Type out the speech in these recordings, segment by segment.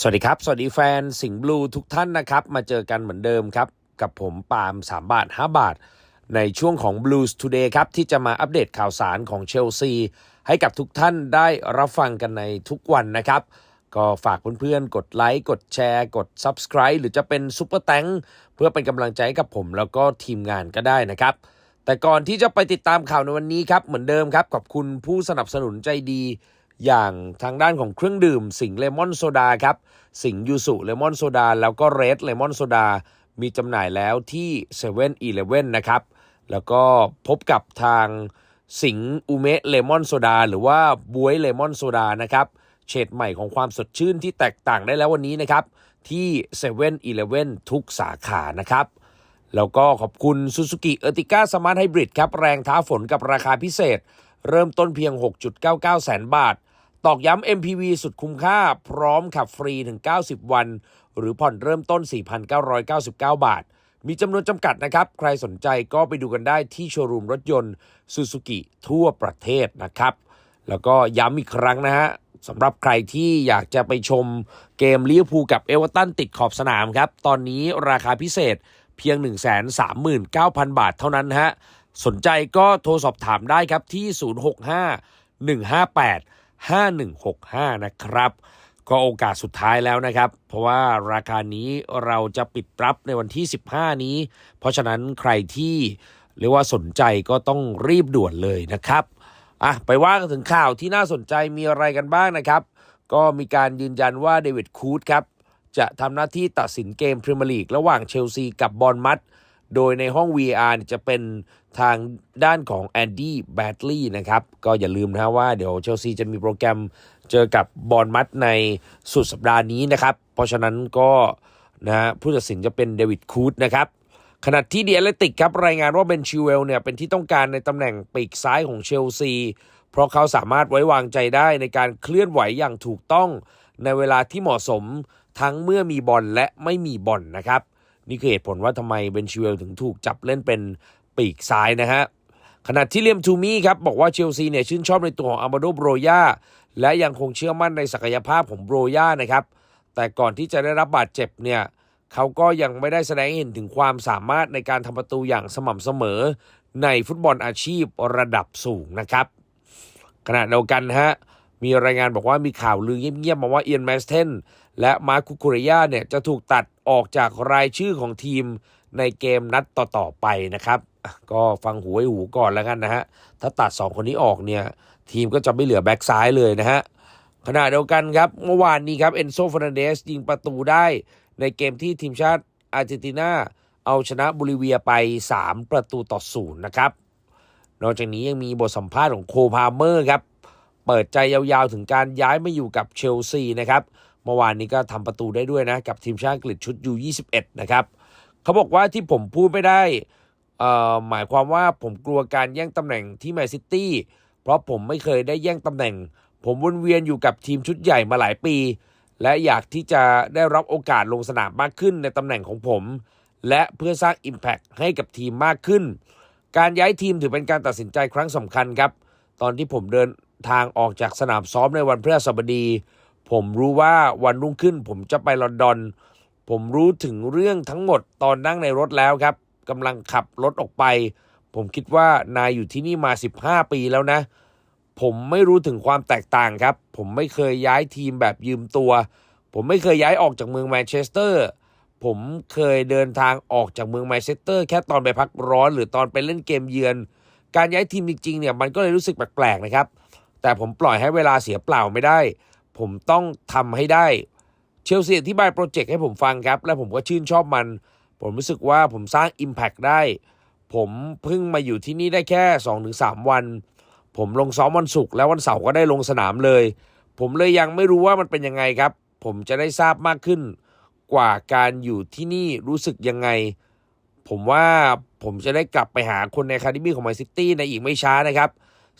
สวัสดีครับ สวัสดีแฟนสิงห์บลูทุกท่านนะครับ มาเจอกันเหมือนเดิมครับ กับผมปาล์ม3 บาท 5 บาท ในช่วงของ Blues Today ครับ ที่จะมาอัปเดตข่าวสารของเชลซี ให้กับทุกท่านได้รับฟังกันในทุกวันนะครับ ก็ฝากเพื่อนๆ กดไลค์ กดแชร์ กด Subscribe หรือจะเป็นซุปเปอร์แตงเพื่อเป็นกำลังใจให้กับผมแล้วก็ทีมงานก็ได้นะครับ แต่ก่อนที่จะไปติดตามข่าวในวันนี้ครับเหมือนเดิมครับขอบคุณผู้สนับสนุนใจดี อย่างทางด้านของเครื่องดื่ม สิงเลมอนโซดาครับ สิงยูสุเลมอนโซดาแล้วก็เรดเลมอนโซดามีจำหน่ายแล้วที่7 e เ e ่ e อนะครับ แล้วก็พบกับทางสิงอูเมะเลมอนโซดาหรือว่าบวยเลมอนโซดานะครับเฉดใหม่ของความสดชื่นที่แตกต่างได้แล้ววันนี้นะครับ ที่7 e เ e ่ e ทุกสาขานะครับแล้วก็ขอบคุณ Suzuki Ertiga Smart Hybrid ครับ แรงท้าฝนกับราคาพิเศษ เริ่มต้นเพียง 6.99 แสนบาท ตอกย้ำ MPV สุดคุ้มค่า พร้อมขับฟรีถึง 90 วัน หรือผ่อนเริ่มต้น 4,999 บาท มีจำนวนจำกัดนะครับ ใครสนใจก็ไปดูกันได้ที่โชว์รูมรถยนต์ Suzuki ทั่วประเทศนะครับ แล้วก็ย้ำอีกครั้งนะฮะสำหรับใครที่อยากจะไปชมเกมลิเวอร์พูลกับเอเวอร์ตันติดขอบสนามครับ ตอนนี้ราคาพิเศษเพียง 139,000 บาทเท่านั้นฮะ สนใจก็โทรสอบถามได้ครับที่ 065 158 5165 นะครับ ก็โอกาสสุดท้ายแล้วนะครับ เพราะว่าราคานี้เราจะปิดรับในวันที่ 15 นี้ เพราะฉะนั้นใครที่เรียกว่าสนใจก็ต้องรีบด่วนเลยนะครับอะไปว่ากันถึงข่าวที่น่าสนใจมีอะไรกันบ้างนะครับ ก็มีการยืนยันว่าเดวิดคูดครับ จะทำหน้าที่ตัดสินเกมพรีเมียร์ลีกระหว่างเชลซีกับบอลมัด โดยในห้อง VR จะเป็นทางด้านของแอนดี้แบดลีย์นะครับ ก็อย่าลืมนะว่าเดี๋ยวเชลซีจะมีโปรแกรมเจอกับบอลมัดในสุดสัปดาห์นี้นะครับ เพราะฉะนั้นก็นะฮะผู้ตัดสินจะเป็นเดวิดคูดนะครับขณะที่เดียเลติกครับ รายงานว่าเบนชิเวลเนี่ยเป็นที่ต้องการในตำแหน่งปีกซ้ายของเชลซี เพราะเขาสามารถไว้วางใจได้ในการเคลื่อนไหวอย่างถูกต้องในเวลาที่เหมาะสมทั้งเมื่อมีบอลและไม่มีบอลนะครับ นี่คือเหตุผลว่าทำไมเบนชิเวลถึงถูกจับเล่นเป็นปีกซ้ายนะฮะขณะที่เลียมทูมี่ครับบอกว่าเชลซีเนี่ยชื่นชอบในตัวของอามาโดโบรยาและยังคงเชื่อมั่นในศักยภาพของโบรยานะครับแต่ก่อนที่จะได้รับบาดเจ็บเนี่ยเขาก็ยังไม่ได้แสดงให้เห็นถึงความสามารถในการทำประตูอย่างสม่ำเสมอในฟุตบอลอาชีพระดับสูงนะครับ ขณะเดียวกันฮะมีรายงานบอกว่ามีข่าวลือเงียบๆมาว่าเอียนแมสเทน และมาคุคุเรยาเนี่ยจะถูกตัดออกจากรายชื่อของทีมในเกมนัดต่อๆไปนะครับ ก็ฟังหูไว้หูก่อนแล้วกันนะฮะ ถ้าตัด 2 คนนี้ออกเนี่ย ทีมก็จะไม่เหลือแบ็กซ้ายเลยนะฮะขณะเดียวกันครับ เมื่อวานนี้ครับเอนโซฟ r น a นเดสยิงประตูได้ในเกมที่ทีมชาติอาร์เจนตินาเอาชนะบุริเวียไป 3 ประตูต่อศูนย์นะครับ นอกจากนี้ยังมีบทสัมภาษณ์ของโคพาเมอร์ครับ เปิดใจยาวๆถึงการย้ายมาอยู่กับเชลซีนะครับ เมื่อวานนี้ก็ทำประตูได้ด้วยนะกับทีมชาติอังกฤษชุด U21 นะครับเขาบอกว่าที่ผมพูดไม่ได้เอ่อหมายความว่าผมกลัวการแย่งตำแหน่งที่แมนซิตี้เพราะผมไม่เคยได้แย่งตำแหน่ง ผมวนเวียนอยู่กับทีมชุดใหญ่มาหลายปี และอยากที่จะได้รับโอกาสลงสนามมากขึ้นในตำแหน่งของผม และเพื่อสร้าง Impact ให้กับทีมมากขึ้น การย้ายทีมถือเป็นการตัดสินใจครั้งสำคัญครับ ตอนที่ผมเดินทางออกจากสนามซ้อมในวันพฤหัสบดี ผมรู้ว่าวันรุ่งขึ้นผมจะไปลอนดอน ผมรู้ถึงเรื่องทั้งหมดตอนนั่งในรถแล้วครับกำลังขับรถออกไป ผมคิดว่านายอยู่ที่นี่มา 15 ปีแล้วนะ ผมไม่รู้ถึงความแตกต่างครับ ผมไม่เคยย้ายทีมแบบยืมตัว ผมไม่เคยย้ายออกจากเมืองแมนเชสเตอร์ผมเคยเดินทางออกจากเมืองแมนเชสเตอร์แค่ตอนไปพักร้อนหรือตอนไปเล่นเกมเยือน การย้ายทีมจริงๆเนี่ยมันก็เลยรู้สึกแปลกๆนะครับ แต่ผมปล่อยให้เวลาเสียเปล่าไม่ได้ ผมต้องทำให้ได้ เชลซีอธิบายโปรเจกต์ให้ผมฟังครับ และผมก็ชื่นชอบมัน ผมรู้สึกว่าผมสร้าง Impact ได้ ผมเพิ่งมาอยู่ที่นี่ได้แค่ 2-3 วัน ผมลงซ้อมวันศุกร์แล้ววันเสาร์ก็ได้ลงสนามเลย ผมเลยยังไม่รู้ว่ามันเป็นยังไงครับ ผมจะได้ทราบมากขึ้น กว่าการอยู่ที่นี่รู้สึกยังไง ผมว่าผมจะได้กลับไปหาคนในคาดิมี่ของแมนซิตี้ในอีกไม่ช้านะครับ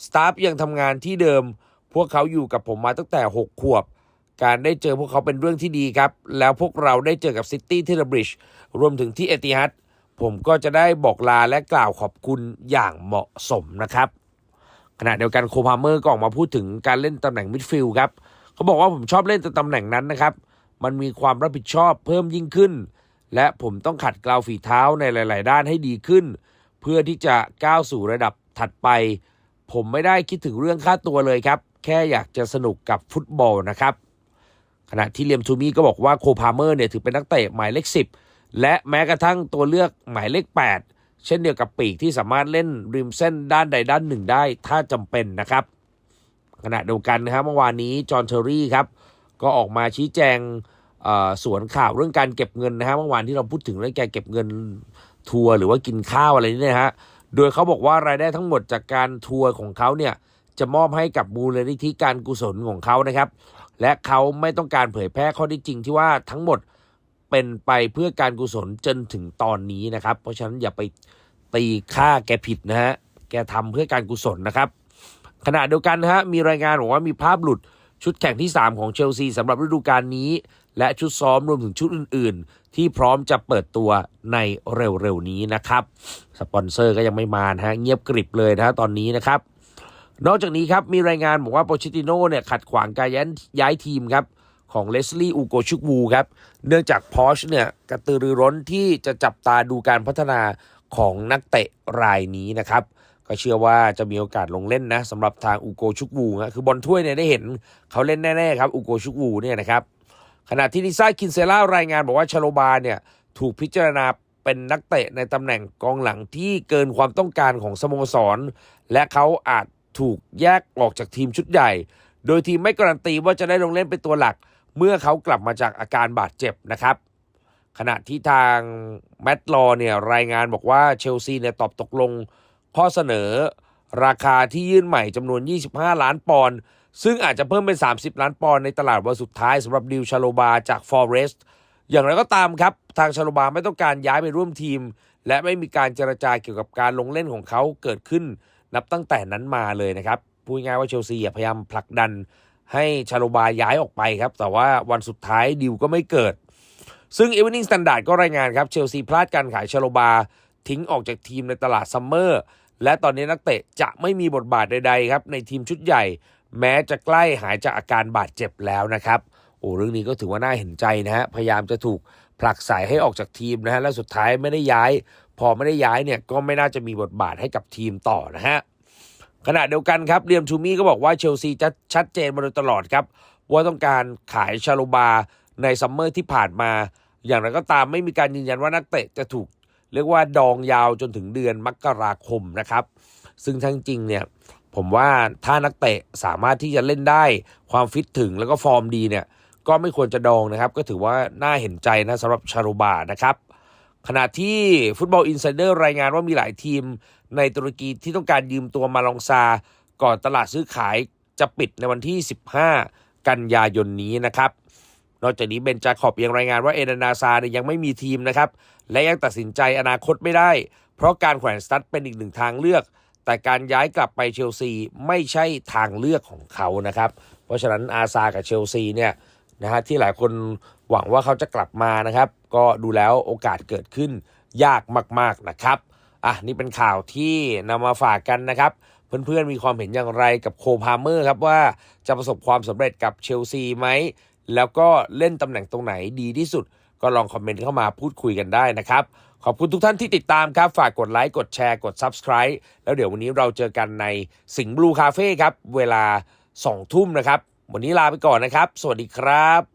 สตาฟยังทำงานที่เดิม พวกเขาอยู่กับผมมาตั้งแต่ 6 ขวบ การได้เจอพวกเขาเป็นเรื่องที่ดีครับ แล้วพวกเราได้เจอกับซิตี้ที่เดบริดจ์รวมถึงที่เอติฮัดผมก็จะได้บอกลาและกล่าวขอบคุณอย่างเหมาะสมนะครับ ขณะเดียวกันโคพาเมอร์ก็ออกมาพูดถึงการเล่นตำแหน่งมิดฟิลด์ครับ เขาบอกว่าผมชอบเล่นตำแหน่งนั้นนะครับ มันมีความรับผิดชอบเพิ่มยิ่งขึ้น และผมต้องขัดเกลาฝีเท้าในหลาย ๆ ด้านให้ดีขึ้น เพื่อที่จะก้าวสู่ระดับถัดไป ผมไม่ได้คิดถึงเรื่องค่าตัวเลยครับ แค่อยากจะสนุกกับฟุตบอลนะครับขณะที่เลียมทูมี่ก็บอกว่าโคพาเมอร์เนี่ยถือเป็นนักเตะหมายเลข 10 และแม้กระทั่งตัวเลือกหมายเลข 8 เช่นเดียวกับปีกที่สามารถเล่นริมเส้นด้านใดด้านหนึ่งได้ ถ้าจำเป็นนะครับ ขณะเดียวกันนะครับเมื่อวานนี้จอห์นเทอรี่ครับก็ออกมาชี้แจงเอ่อสวนข่าวเรื่องการเก็บเงินนะฮะเมื่อวานที่เราพูดถึงเรื่องการเก็บเงินทัวร์หรือว่ากินข้าวอะไรนี่นะฮะโดยเขาบอกว่ารายได้ทั้งหมดจากการทัวร์ของเขาเนี่ย จะมอบให้กับมูลนิธิการกุศลของเขานะครับ และเขาไม่ต้องการเผยแพร่ข้อที่จริงที่ว่าทั้งหมดเป็นไปเพื่อการกุศลจนถึงตอนนี้นะครับ เพราะฉะนั้นอย่าไปตีค่าแกผิดนะฮะแกทำเพื่อการกุศลนะครับ ขณะเดียวกันนะฮะมีรายงานบอกว่ามีภาพหลุดชุดแข่งที่ 3 ของเชลซีสำหรับฤดูกาลนี้ และชุดซ้อมรวมถึงชุดอื่น ๆ ที่พร้อมจะเปิดตัวในเร็ว ๆ นี้นะครับ สปอนเซอร์ก็ยังไม่มานะฮะเงียบกริบเลยนะฮะตอนนี้นะครับ นอกจากนี้ครับมีรายงานบอกว่าโปเชติโน่เนี่ยขัดขวางการย้ายยายทีมครับของเลสลี่อูโกชุกวูครับ เนื่องจากพอชเนี่ยกระตือรือร้นที่จะจับตาดูการพัฒนาของนักเตะรายนี้นะครับ ก็เชื่อว่าจะมีโอกาสลงเล่นนะสำหรับทางอูโกชุกวูนะคือบอลถ้วยเนี่ยได้เห็นเขาเล่นแน่ๆครับอูโกชุกวูเนี่ยนะครับขณะที่ลิซ่าคินเซล่ารายงานบอกว่าชาโลบาเนี่ยถูกพิจารณาเป็นนักเตะในตำแหน่งกองหลังที่เกินความต้องการของสโมสร และเขาอาจ ถูกแยกออกจากทีมชุดใหญ่ โดยทีมไม่การันตีว่าจะได้ลงเล่นเป็นตัวหลัก เมื่อเขากลับมาจากอาการบาดเจ็บนะครับ ขณะที่ทางแมตต์ลอเนี่ยรายงานบอกว่าเชลซีเนี่ยตอบตกลงข้อเสนอ ราคาที่ยื่นใหม่จำนวน 25 ล้านปอนด์ซึ่งอาจจะเพิ่มเป็น 30 ล้านปอนด์ในตลาดวันสุดท้ายสำหรับดิวชาโลบาจากฟอร์เรสต์อย่างไรก็ตามครับ ทางชาโลบาไม่ต้องการย้ายไปร่วมทีม และไม่มีการเจรจาเกี่ยวกับการลงเล่นของเขาเกิดขึ้น นับตั้งแต่นั้นมาเลยนะครับพูดง่ายว่าเชลซีพยายามผลักดันให้ชาโลบาย้ายออกไปครับ แต่ว่าวันสุดท้ายดิวก็ไม่เกิด ซึ่งเอเวนิงสแตนดาร์ดก็รายงานครับเชลซีพลาดการขายชาโลบาทิ้งออกจากทีมในตลาดซัมเมอร์และตอนนี้นักเตะจะไม่มีบทบาทใดๆครับในทีมชุดใหญ่ แม้จะใกล้หายจากอาการบาดเจ็บแล้วนะครับโอ้เรื่องนี้ก็ถือว่าน่าเห็นใจนะฮะพยายามจะถูกผลักสายให้ออกจากทีมนะฮะและสุดท้ายไม่ได้ย้าย พอไม่ได้ย้ายเนี่ยก็ไม่น่าจะมีบทบาทให้กับทีมต่อนะฮะขณะเดียวกันครับเรียมทูมี่ก็บอกว่าเชลซีจะชัดเจนมาโดยตลอดครับว่าต้องการขายชาโลบาในซัมเมอร์ที่ผ่านมา อย่างไรก็ตามไม่มีการยืนยันว่านักเตะจะถูก เรียกว่าดองยาวจนถึงเดือนมกราคมนะครับ ซึ่งทั้งจริงเนี่ยผมว่าถ้านักเตะสามารถที่จะเล่นได้ความฟิตถึงแล้วก็ฟอร์มดีเนี่ยก็ไม่ควรจะดองนะครับ ก็ถือว่าน่าเห็นใจนะสำหรับชาโรบานะครับ ขณะที่ฟุตบอลอินไซเดอร์รายงานว่ามีหลายทีมในตุรกีที่ต้องการยืมตัวมาลองซา ก่อนตลาดซื้อขายจะปิดในวันที่ 15 กันยายนนี้นะครับ นอกจากนี้เบนจาขอบยังรายงานว่าเอเดนาซาเนี่ยยังไม่มีทีมนะครับ และยังตัดสินใจอนาคตไม่ได้ เพราะการแขวนสตั๊ดเป็นอีกหนึ่งทางเลือก แต่การย้ายกลับไปเชลซีไม่ใช่ทางเลือกของเขานะครับ เพราะฉะนั้นอาซากับเชลซีเนี่ยนะฮะที่หลายคนหวังว่าเขาจะกลับมานะครับ ก็ดูแล้วโอกาสเกิดขึ้นยากมาก ๆนะครับอะนี่เป็นข่าวที่นำมาฝากกันนะครับ เพื่อนๆมีความเห็นอย่างไรกับโคพาเมอร์ครับว่าจะประสบความสำเร็จกับเชลซีไหม แล้วก็เล่นตำแหน่งตรงไหนดีที่สุด ก็ลองคอมเมนต์เข้ามาพูดคุยกันได้นะครับ ขอบคุณทุกท่านที่ติดตามครับ ฝากกดไลค์กดแชร์กด Subscribe แล้วเดี๋ยววันนี้เราเจอกันในสิงห์บลูคาเฟ่ครับ เวลา2ทุ่มนะครับ วันนี้ลาไปก่อนนะครับ สวัสดีครับ